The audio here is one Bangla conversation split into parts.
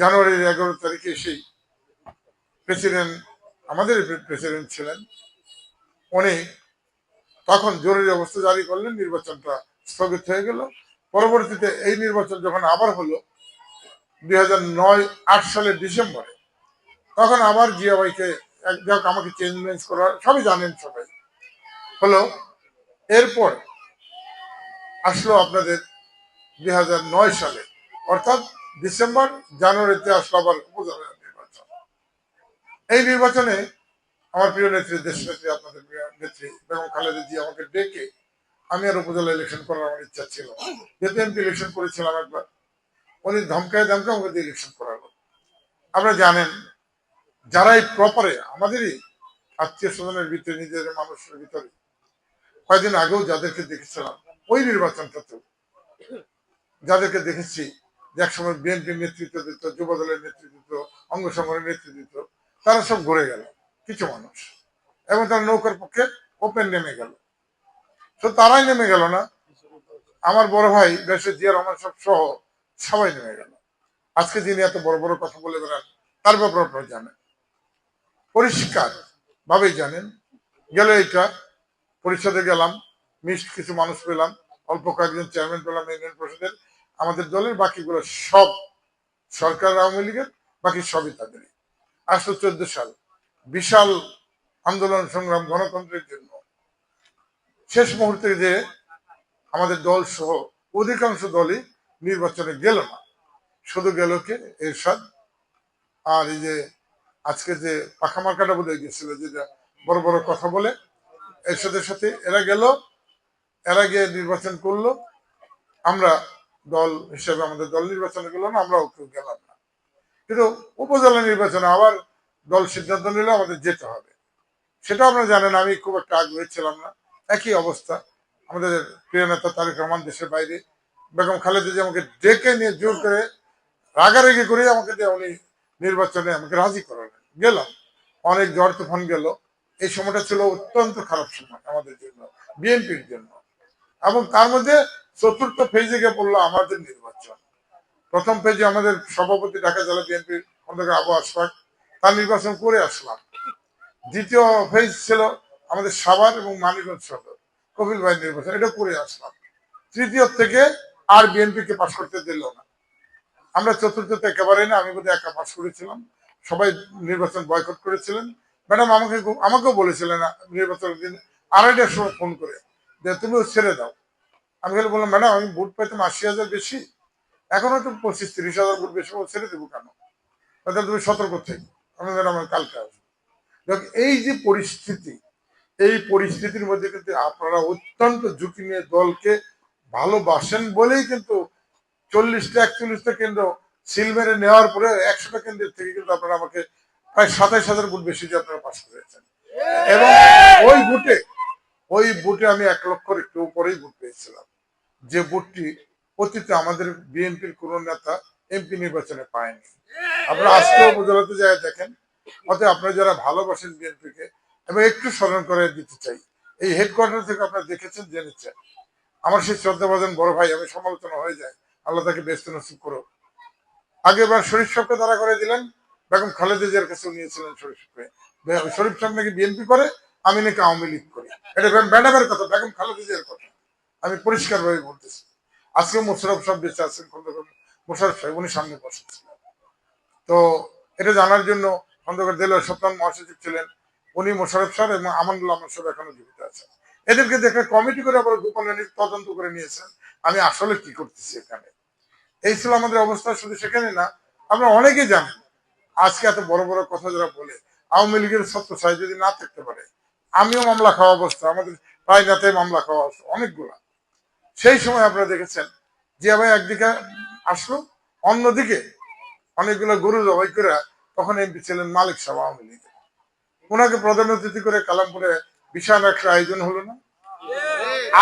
জানুয়ারির এগারো তারিখে সেই প্রেসিডেন্ট, আমাদের প্রেসিডেন্ট ছিলেন। উনি তখন জরুরি অবস্থা জারি করলেন, নির্বাচনটা স্থগিত হয়ে গেল। পরবর্তীতে এই নির্বাচন যখন আবার হলো, দুই হাজার নয় আট সালের ডিসেম্বরে, তখন আবার জিয়াবাইকে এক যাক আমাকে চেঞ্জ করা সবই জানেন সবাই। হলো, এরপর আসলো আপনাদের দুই হাজার নয় সালে, অর্থাৎ ডিসেম্বর, জানুয়ারিতে আসলো আবার উপজেলা নির্বাচন। এই নির্বাচনে আমার প্রিয় নেত্রী দেশ নেত্রী আপনাদের নেত্রী, বেগম খালেদা জি আমাকে ডেকে আমি আর উপজেলা ইলেকশন করার আমার ইচ্ছা ছিল যেহেতু এমপি ইলেকশন করেছিলাম একবার, উনি ধমকায় ধমকায় আমাকে ইলেকশন করালো। আপনারা জানেন, যারাই প্রপারে আমাদেরই আত্মীয় স্বজনের ভিতরে নিজেদের মানুষের ভিতরে, কয়েকদিন আগেও যাদেরকে দেখেছিলাম, ওই নির্বাচনটাতে যাদেরকে দেখেছি যে একসময় বিএনপির নেতৃত্ব দিত যুব দলের নেতৃত্ব দিত, অঙ্গ সংগঠনের নেতৃত্ব দিত, তারা সব ঘুরে গেল, কিছু মানুষ। এবং তারা নৌকার পক্ষে ওপেন নেমে গেল। তো তারাই নেমে গেল না। আমার বড় ভাই দেশের জিয়া রহমান সব সহ সবাই নেমে গেল। আজকে যিনি এত বড় বড় কথা বলে বেড়ান, তার ব্যাপারে আপনারা জানেন। পরিষ্কার ভাবেই জানেন। গেল এইটা, পরিষদে গেলাম, মিষ্টি কিছু মানুষ পেলাম, অল্প কয়েকজন চেয়ারম্যান পেলাম, ইউনিয়ন পরিষদের। আমাদের দলের বাকিগুলো সব সরকার আওয়ামী লীগের, বাকি সবই তাদেরই আসলো চোদ্দ সাল, বিশাল আন্দোলন সংগ্রাম গণতন্ত্রের জন্য। শেষ মুহূর্তে যে আমাদের দল সহ অধিকাংশ দলই নির্বাচনে গেল না। শুধু গেল কে? এরশাদ। আর এই যে আজকে যে পাখা মার্কাটা বলে গেছিল, যেটা বড় বড় কথা বলে এরশাদের সাথে এরা গেল, এরা গিয়ে নির্বাচন করল। আমরা দল হিসেবে আমাদের দল নির্বাচনে গেল না, আমরাও কেউ গেলাম না। কিন্তু উপজেলা নির্বাচনে আবার দল সিদ্ধান্ত নিলে আমাদের যেতে হবে। সেটা আপনারা জানেন, আমি খুব একটা আগ্রহী ছিলাম না। একই অবস্থা। আমাদের প্রিয় নেতা তারেক রহমান দেশের বাইরে। বেগম খালেদা যে আমাকে ডেকে নিয়ে জোর করে রাগারাগি করে আমাকে দিয়ে উনি নির্বাচনে আমাকে রাজি করালেন। গেলাম। অনেক ঝড় তুফান গেল। এই সময়টা ছিল অত্যন্ত খারাপ সময় আমাদের জন্য, বিএনপির জন্য। এবং তার মধ্যে চতুর্থ ফেজে গিয়ে পড়ল আমাদের নির্বাচন। প্রথম ফেজে আমাদের সভাপতি ঢাকা জেলা বিএনপির অন্তর্গত আবু আশফাক তার নির্বাচন করে আসলাম। দ্বিতীয় ফেজ ছিল আমাদের সাভার এবং মানিকগঞ্জ সদর, কপিল ভাই নির্বাচন, এটা করে আসলাম। তৃতীয় থেকে আর বিএনপি কে পাশ করতে দিল না। আমরা চতুর্থতে একেবারে না, আমি বোধহয় একা পাশ করেছিলাম। সবাই নির্বাচন বয়কট করেছিলেন। ম্যাডাম আমাকে আমাকেও বলেছিলেন নির্বাচনের দিন আড়াইটার সময় ফোন করে যে, তুমিও ছেড়ে দাও। আমি তাহলে বললাম ম্যাডাম আমি বুট পাইতাম আশি হাজার বেশি। এখন হয়তো পঁচিশ তিরিশ হাজার বুট বেশি ছেড়ে দেবো কেন? তাহলে তুমি সতর্ক থেকে। আমি ম্যাডাম কালকে আসব। দেখ, এই যে পরিস্থিতি এই পরিস্থিতির মধ্যে কিন্তু আপনারা অত্যন্ত ঝুঁকি নিয়ে দলকে ভালোবাসেন বলেই কিন্তু চল্লিশটা একচল্লিশটা কেন্দ্র সিল মেরে নেওয়ার পরে একশোটা কেন্দ্রের থেকে কিন্তু আপনারা আমাকে প্রায় সাতাইশ হাজার ভোট বেশি দিয়ে আপনারা পাশ করেছেন। এবং ওই ভোটে ওই বুটে আমি এক লক্ষর একটু উপরেই ভোট পেয়েছিলাম। যে বুটটি অতীতে আমাদের বিএনপির কোন নেতা এমপি নির্বাচনে পায়নি। আপনারা আজকে উপজেলাতে যায় দেখেন, অতএব আপনারা যারা ভালোবাসেন বিএনপিকে এবং একটু স্মরণ করে দিতে চাই। এই হেডকোয়ার্টার থেকে আপনারা দেখেছেন, জেনেছেন। আমার সেই শ্রদ্ধাভাজন বড় ভাই, আমি সমালোচনা হয়ে যায়। আল্লাহ তাকে ব্যস্ত নসিব করো আগেবার শরীফ সাহেবকে তারা করে দিলেন, বেগম খালেদা জিয়ার কাছে নিয়েছিলেন শরীফ সাহেবকে। বে- শরীফ সাহেব নাকি বিএনপি করে? আমি নাকি আওয়ামী লীগ করি। এটা ম্যাডামের কথা, বেগম খালেদা জিয়ার কথা। আমি পরিষ্কার ভাবে বলতেছি। আজকে মোশারফ সাহেব বেঁচে আছেন খন্দকার মোশারফ সাহেব, উনি সামনে বসেছিলেন। তো এটা জানার জন্য খন্দকার দেলোয়ার সপ্তাহ মহাসচিব ছিলেন, উনি মোশারফ সাহেব এবং আমানুল্লাহ আমার সাহেব এখনও জীবিত আছেন এদেরকে দেখে কমিটি করে আবার গোপনে তদন্ত করে নিয়েছেন। আমি আসলে কি করতেছি এখানে? এই ছিল আমাদের অবস্থা, শুধু সেখানে না, আমরা অনেকে জানেন আজকে এত বড় বড় কথা যারা বলে, আওয়ামী লীগের সত্য চাই যদি না থাকতে পারে আমিও মামলা খাওয়া অবস্থা, আমাদের প্রায় মামলা খাওয়া অবস্থা, অনেকগুলা। সেই সময় আপনারা দেখেছেন, জিয়া ভাই একদিকে আসলো, অন্যদিকে অনেকগুলো গরু জবাই করে তখন এমপি ছিলেন মালিক সাহেব আওয়ামী লীগের ওনাকে প্রধান অতিথি করে কালামপুরে বিশাল একটা আয়োজন হলো না?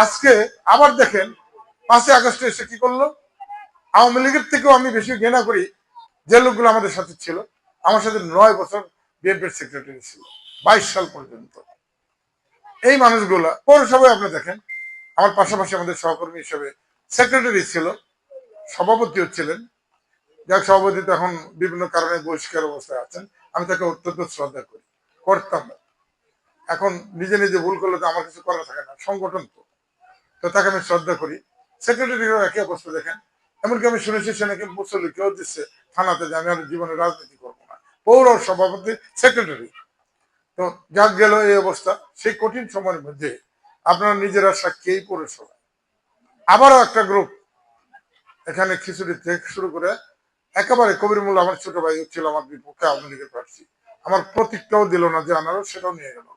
আজকে আবার দেখেন, পাঁচই আগস্টে এসে কি করল? আওয়ামী লীগের থেকেও আমি বেশি ঘৃণা করি, যে লোকগুলো আমাদের সাথে ছিল, আমার সাথে নয় বছর বিএনপির সেক্রেটারি ছিল, বাইশ সাল পর্যন্ত। এই মানুষগুলা, পৌরসভায় আপনি দেখেন, আমার পাশাপাশি আমাদের সহকর্মী হিসেবে সেক্রেটারি ছিল, সভাপতিও ছিলেন। যাক, সভাপতি তো এখন বিভিন্ন কারণে বহিষ্কার অবস্থায় আছেন। আমি তাকে অত্যন্ত শ্রদ্ধা করি, করতাম না। এখন নিজে নিজে ভুল করলে তো আমার কিছু করা থাকে না, সংগঠন তো। তো তাকে আমি শ্রদ্ধা করি। সেক্রেটারিও একই অবস্থা দেখেন। এমনকি আমি শুনেছি সে নাকি মুসল্লি কেউ দিচ্ছে থানাতে যে আমি আর জীবনে রাজনীতি করব না। পৌর সভাপতি সেক্রেটারি তো যাক গেল এই অবস্থা, সেই কঠিন সময়ের মধ্যে আপনারা নিজেরা সাক্ষী এই আবারও একটা গ্রুপ এখানে খিচুড়ি থেকে শুরু করে একেবারে কবির মূল আমার ছোট ভাই ছিল আমার বিপক্ষে আওয়ামী লীগের প্রার্থী। আমার প্রতীকটাও দিল না যে আনারও সেটাও নিয়ে গেল।